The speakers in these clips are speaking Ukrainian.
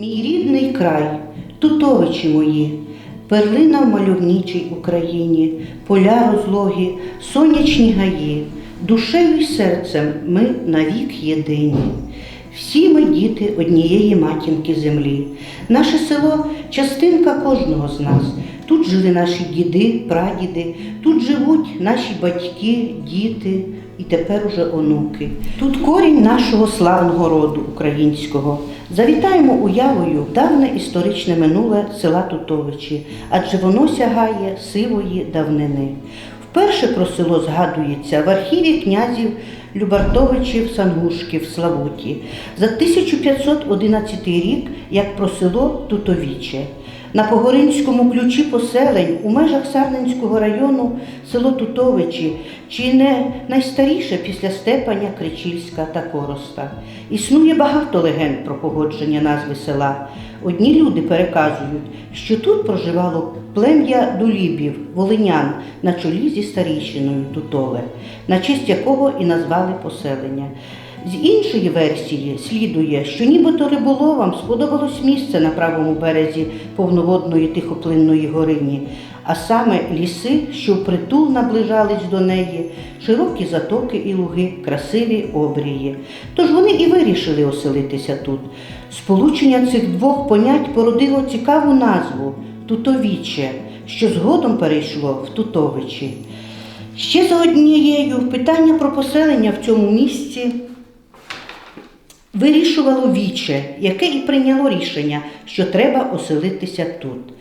Мій рідний край, тутовичі мої, перлина в мальовничій Україні, поля розлогі, сонячні гаї, душею й серцем ми навік єдині. Всі ми діти однієї матінки землі. Наше село частинка кожного з нас. Тут жили наші діди, прадіди, тут живуть наші батьки, діти і тепер уже онуки. Тут корінь нашого славного роду українського. Завітаємо уявою давне історичне минуле села Тутовичі, адже воно сягає сивої давнини. Вперше про село згадується в архіві князів Любартовичів Сангушків Славуті за 1511 рік як про село Тутовіче. На Погоринському ключі поселень у межах Сарненського району село Тутовичі, чи не найстаріше після Степаня, Кричільська та Короста. Існує багато легенд про погодження назви села. Одні люди переказують, що тут проживало плем'я дулібів, волинян на чолі зі старійшиною Тутове, на честь якого і назвали поселення. З іншої версії слідує, що нібито риболовам сподобалось місце на правому березі повноводної тихоплинної горині, а саме ліси, що впритул наближались до неї, широкі затоки і луги, красиві обрії. Тож вони і вирішили оселитися тут. Сполучення цих двох понять породило цікаву назву Тутовіче, що згодом перейшло в Тутовичі. Ще за однією питання про поселення в цьому місці вирішувало віче, яке і прийняло рішення, що треба оселитися тут.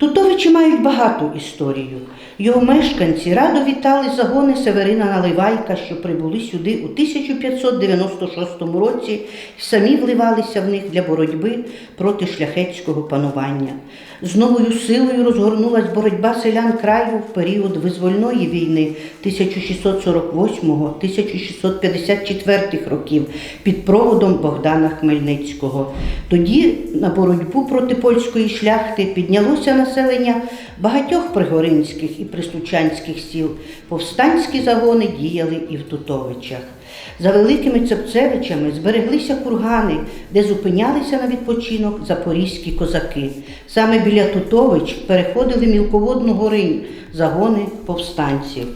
Тутовичі мають багату історію. Його мешканці радо вітали загони Северина Наливайка, що прибули сюди у 1596 році і самі вливалися в них для боротьби проти шляхетського панування. З новою силою розгорнулась боротьба селян краю в період визвольної війни 1648-1654 років під проводом Богдана Хмельницького. Тоді на боротьбу проти польської шляхти піднялося населення багатьох пригоринських і прислучанських сіл. Повстанські загони діяли і в Тутовичах. За великими цепцевичами збереглися кургани, де зупинялися на відпочинок запорізькі козаки. Саме біля Тутович переходили мілководну горинь, загони повстанців.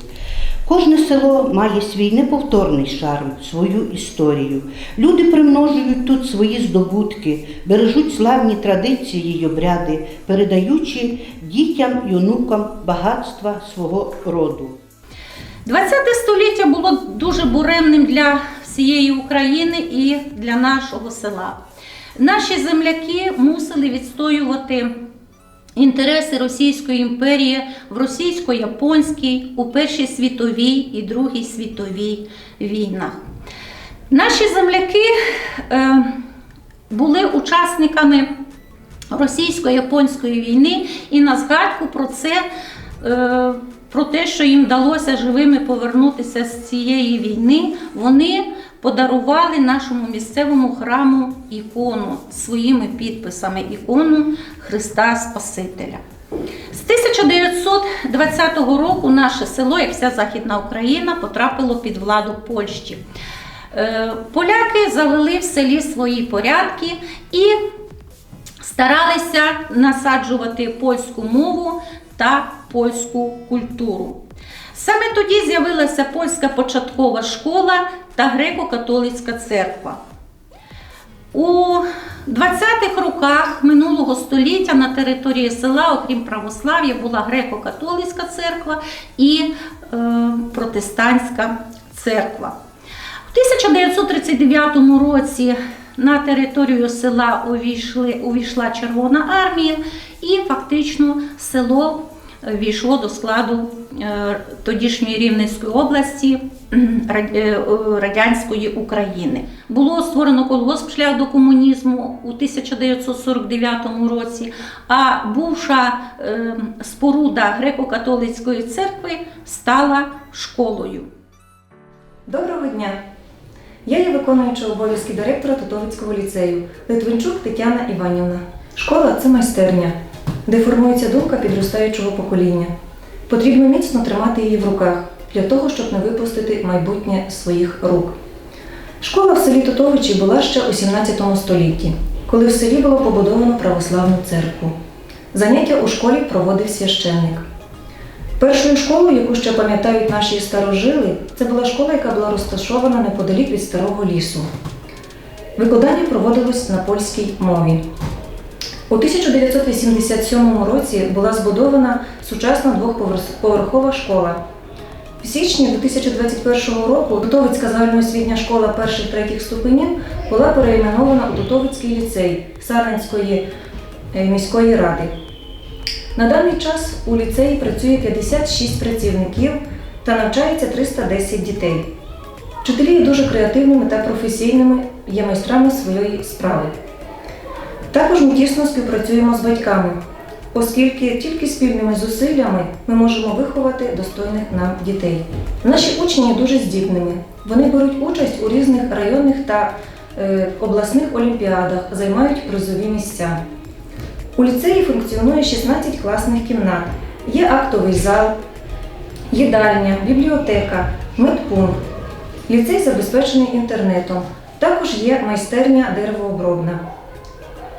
Кожне село має свій неповторний шарм, свою історію. Люди примножують тут свої здобутки, бережуть славні традиції й обряди, передаючи дітям й онукам багатства свого роду. 20 століття було дуже буремним для всієї України і для нашого села. Наші земляки мусили відстоювати інтереси Російської імперії в російсько-японській, у Першій світовій і Другій світовій війнах. Наші земляки е, були учасниками російсько-японської війни, і на згадку про це. Е, про те, що їм вдалося живими повернутися з цієї війни, вони подарували нашому місцевому храму ікону своїми підписами ікону Христа Спасителя. З 1920 року наше село, як вся Західна Україна, потрапило під владу Польщі. Е, Поляки завели в селі свої порядки і старалися насаджувати польську мову та польську культуру. Саме тоді з'явилася польська початкова школа та греко-католицька церква. У 20-х роках минулого століття на території села, окрім православ'я, була греко-католицька церква і е, протестантська церква. У 1939 році на територію села увійшли, увійшла Червона армія, і фактично село війшло до складу е, тодішньої Рівненської області е, радянської України. Було створено колгосп шлях до комунізму у 1949 році, а бувша е, споруда греко-католицької церкви стала школою. Доброго дня! Я є виконуюча обов'язки директора Тотовицького ліцею Литвинчук Тетяна Іванівна. Школа це майстерня, де формується думка підростаючого покоління. Потрібно міцно тримати її в руках для того, щоб не випустити майбутнє своїх рук. Школа в селі Тотовичі була ще у 17 столітті, коли в селі було побудовано православну церкву. Заняття у школі проводив священник. Першою школою, яку ще пам'ятають наші старожили, це була школа, яка була розташована неподалік від старого лісу. Викладання проводилось на польській мові. У 1987 році була збудована сучасна двохповерхова школа. В січні 2021 року Дутовицька загальноосвітня школа перших третіх ступенів була перейменована у Дутовицький ліцей Сарненської е, міської ради. На даний час у ліцеї працює 56 працівників та навчається 310 дітей. Вчителі є дуже креативними та професійними, є майстрами своєї справи. Також ми тісно співпрацюємо з батьками, оскільки тільки спільними зусиллями ми можемо виховати достойних нам дітей. Наші учні дуже здібними. Вони беруть участь у різних районних та е, обласних олімпіадах, займають призові місця. У ліцеї функціонує 16 класних кімнат. Є актовий зал, їдальня, бібліотека, медпункт. Ліцей забезпечений інтернетом. Також є майстерня деревообробна.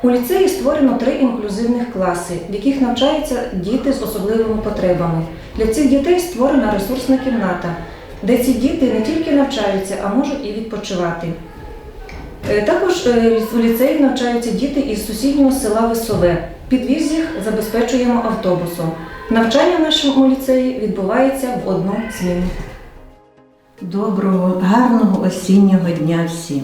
У ліцеї створено три інклюзивних класи, в яких навчаються діти з особливими потребами. Для цих дітей створена ресурсна кімната, де ці діти не тільки навчаються, а можуть і відпочивати. Е, Також е, у ліцеї навчаються діти із сусіднього села Весове. Підвіз їх забезпечуємо автобусом. Навчання в нашому ліцеї відбувається в одну зміну. Доброго, гарного осіннього дня всім.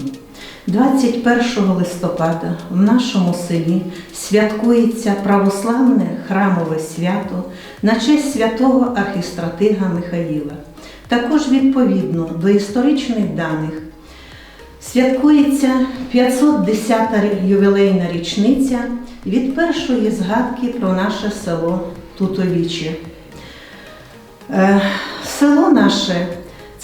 21 листопада в нашому селі святкується православне храмове свято на честь святого архістратига Михаїла. Також відповідно до історичних даних святкується 510-та ювілейна річниця від першої згадки про наше село Тутовіче. Е, Село наше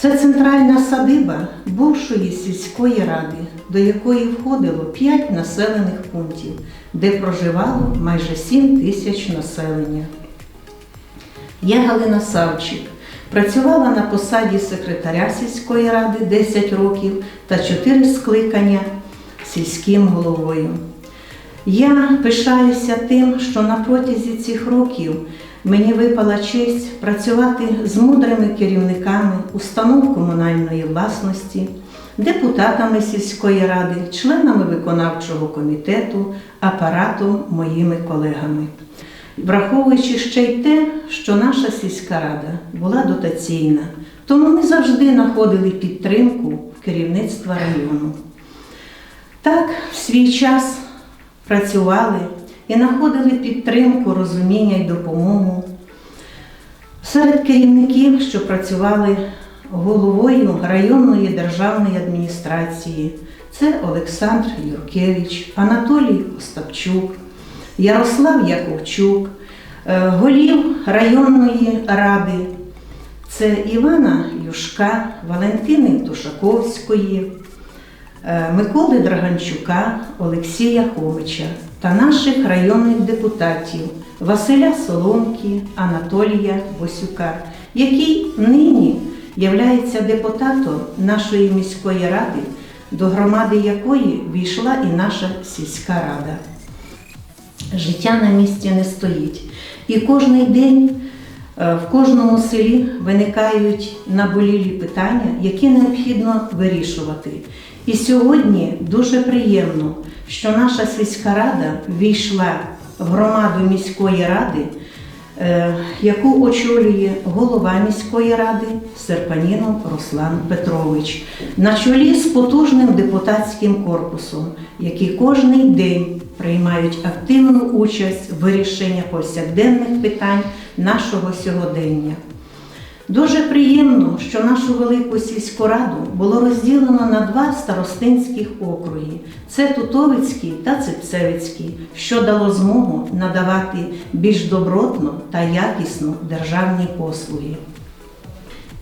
це центральна садиба бувшої сільської ради, до якої входило 5 населених пунктів, де проживало майже 7 тисяч населення. Я Галина Савчик. Працювала на посаді секретаря сільської ради 10 років та 4 скликання сільським головою. Я пишаюся тим, що на протязі цих років мені випала честь працювати з мудрими керівниками установ комунальної власності, депутатами сільської ради, членами виконавчого комітету, апарату, моїми колегами. Враховуючи ще й те, що наша сільська рада була дотаційна, тому ми завжди знаходили підтримку керівництва району. Так, в свій час працювали і знаходили підтримку, розуміння і допомогу. Серед керівників, що працювали головою районної державної адміністрації, це Олександр Юркевич, Анатолій Остапчук, Ярослав Яковчук, е, голів районної ради, це Івана Юшка, Валентини Тушаковської, е, Миколи Драганчука, Олексія Хомича та наших районних депутатів Василя Соломки, Анатолія Босюка, який нині являється депутатом нашої міської ради, до громади якої війшла і наша сільська рада. Життя на місці не стоїть. І кожний день е, в кожному селі виникають наболілі питання, які необхідно вирішувати. І сьогодні дуже приємно, що наша сільська рада війшла в громаду міської ради, е, яку очолює голова міської ради Серпанінов Руслан Петрович, на чолі з потужним депутатським корпусом, які кожний день приймають активну участь в вирішенні повсякденних питань нашого сьогодення. Дуже приємно, що нашу велику сільську раду було розділено на два старостинських округи це Тутовицький та Цепцевицький, що дало змогу надавати більш добротно та якісно державні послуги.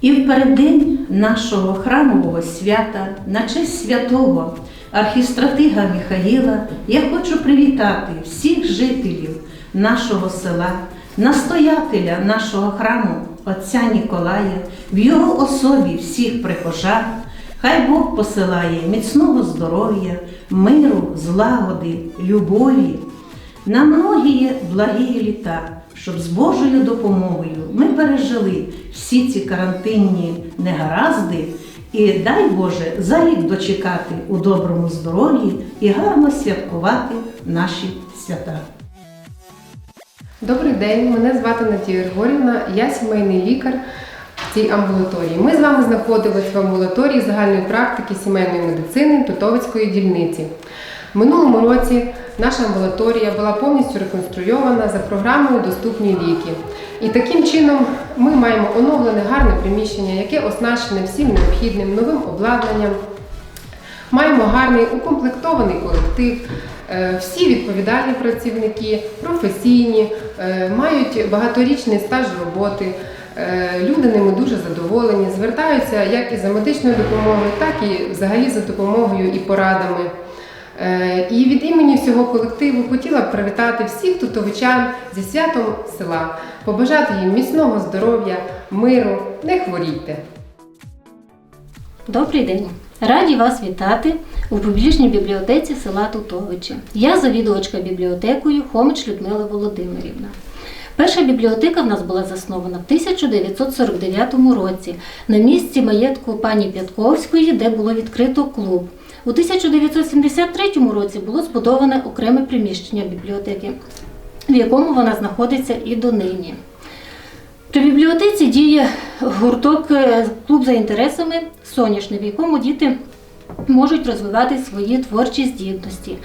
І в переддень нашого храмового свята, на честь святого архістратига Михаїла, я хочу привітати всіх жителів нашого села, настоятеля нашого храму, отця Ніколая, в його особі всіх прихожан. Хай Бог посилає міцного здоров'я, миру, злагоди, любові на многії благі літа, щоб з Божою допомогою ми пережили всі ці карантинні негаразди і дай Боже за рік дочекати у доброму здоров'ї і гарно святкувати наші свята. Добрий день, мене звати Надія Григорівна, я сімейний лікар в цій амбулаторії. Ми з вами знаходились в амбулаторії загальної практики сімейної медицини Тутовицької дільниці. Минулому році наша амбулаторія була повністю реконструйована за програмою Доступні ліки. І таким чином ми маємо оновлене гарне приміщення, яке оснащене всім необхідним новим обладнанням, Маємо гарний укомплектований колектив. Е, Всі відповідальні працівники, професійні, е, мають багаторічний стаж роботи. Е, Люди ними дуже задоволені, звертаються як і за медичною допомогою, так і взагалі за допомогою і порадами. І від імені всього колективу хотіла б привітати всіх тутовичан зі святом села, побажати їм міцного здоров'я, миру, не хворійте. Добрий день! Раді вас вітати у публічній бібліотеці села Тутовичі. Я завідувачка бібліотекою Хомич Людмила Володимирівна. Перша бібліотека в нас була заснована в 1949 році на місці маєтку пані Пятковської, де було відкрито клуб. У 1973 році було збудоване окреме приміщення бібліотеки, в якому вона знаходиться і донині. При бібліотеці діє гурток е, клуб за інтересами соняшний, в якому діти можуть розвивати свої творчі здібності.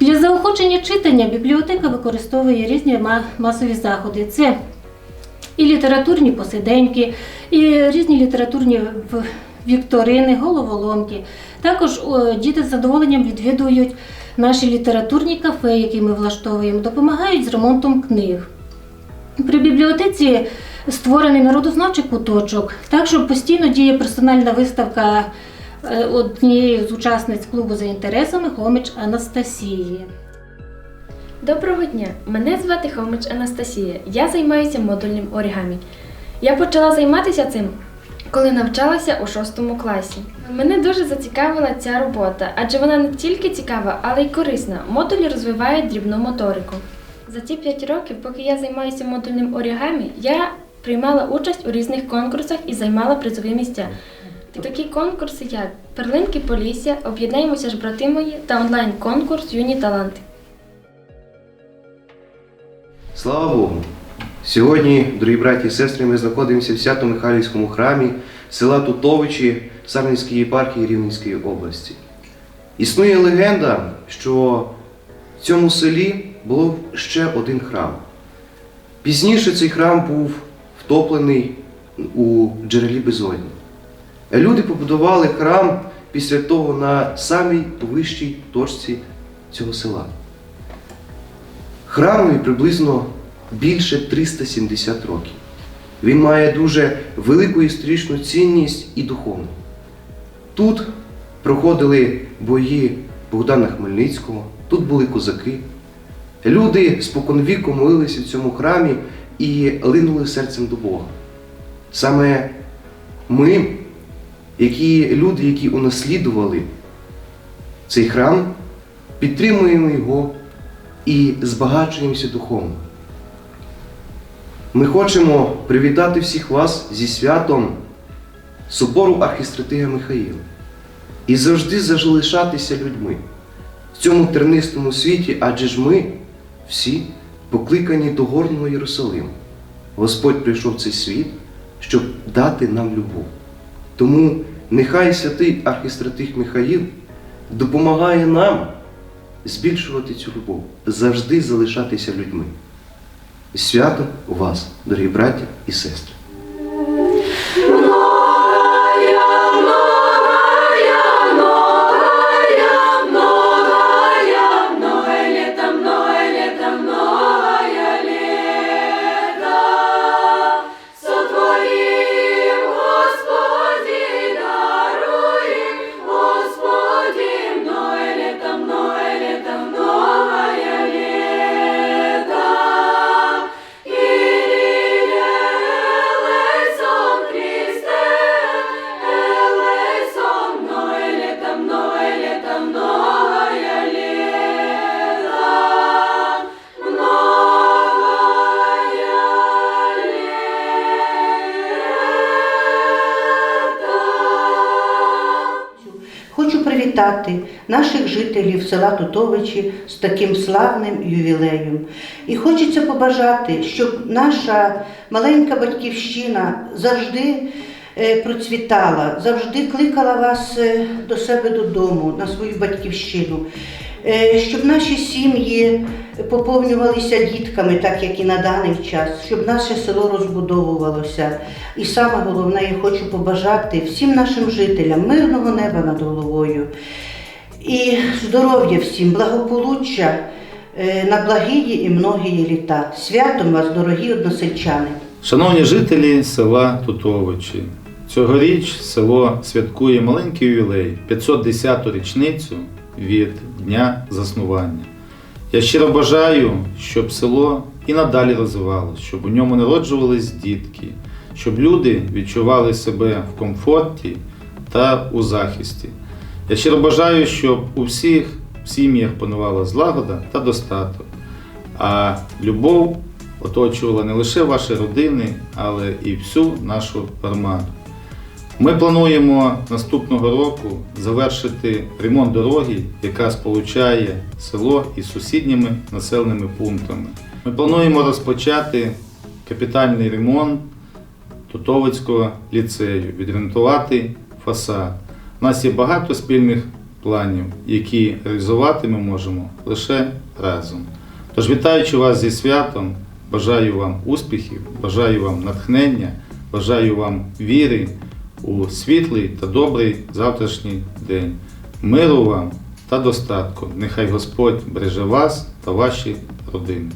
Для заохочення читання бібліотека використовує різні масові заходи. Це і літературні посиденьки, і різні літературні вікторини, головоломки. Також діти з задоволенням відвідують наші літературні кафе, які ми влаштовуємо, допомагають з ремонтом книг. При бібліотеці створений народознавчий куточок, так що постійно діє персональна виставка е, однієї з учасниць клубу за інтересами Хомич Анастасії. Доброго дня! Мене звати Хомич Анастасія. Я займаюся модульним орігамі. Я почала займатися цим, коли навчалася у шостому класі. Мене дуже зацікавила ця робота, адже вона не тільки цікава, але й корисна. Модулі розвивають дрібну моторику. За ці 5 років, поки я займаюся модульним орігамі, я приймала участь у різних конкурсах і займала призові місця. Такі конкурси, як Перлинки Полісся, Об'єднаємося ж брати мої та онлайн-конкурс Юні таланти. Слава Богу! Сьогодні, дорогі браті і сестри, ми знаходимося в Свято-Михайлівському храмі села Тутовичі Сарненської єпархії Рівненської області. Існує легенда, що в цьому селі був ще один храм. Пізніше цей храм був втоплений у джерелі безодні. Люди побудували храм після того на самій вищій точці цього села. Храмові приблизно більше 370 років. Він має дуже велику історичну цінність і духовну. Тут проходили бої Богдана Хмельницького, тут були козаки. Люди споконвіку молилися в цьому храмі і линули серцем до Бога. Саме ми, які люди, які унаслідували цей храм, підтримуємо його і збагачуємося духовно. Ми хочемо привітати всіх вас зі святом собору архістратига Михаїла і завжди залишатися людьми в цьому тернистому світі, адже ж ми всі покликані до горного Єрусалиму. Господь прийшов в цей світ, щоб дати нам любов. Тому нехай святий архістратих Михаїл допомагає нам збільшувати цю любов, завжди залишатися людьми. Свято у вас, дорогі браті і сестри. Привітати наших жителів села Тутовичі з таким славним ювілеєм. І хочеться побажати, щоб наша маленька батьківщина завжди е, процвітала, завжди кликала вас е, до себе додому, на свою батьківщину. Е, Щоб наші сім'ї поповнювалися дітками, так як і на даний час, щоб наше село розбудовувалося. І саме головне, я хочу побажати всім нашим жителям мирного неба над головою і здоров'я всім, благополуччя е, на благії і многії літа. Святом вас, дорогі односельчани! Шановні жителі села Тутовичі, цьогоріч село святкує маленький ювілей 510-ту річницю від дня заснування. Я щиро бажаю, щоб село і надалі розвивалося, щоб у ньому народжувались дітки, щоб люди відчували себе в комфорті та у захисті. Я щиро бажаю, щоб у всіх сім'ях панувала злагода та достаток, а любов оточувала не лише ваші родини, але і всю нашу громаду. Ми плануємо наступного року завершити ремонт дороги, яка сполучає село із сусідніми населеними пунктами. Ми плануємо розпочати капітальний ремонт Тутовицького ліцею, відремонтувати фасад. У нас є багато спільних планів, які реалізувати ми можемо лише разом. Тож, вітаючи вас зі святом, бажаю вам успіхів, бажаю вам натхнення, бажаю вам віри у світлий та добрий завтрашній день. Миру вам та достатку. Нехай Господь береже вас та ваші родини.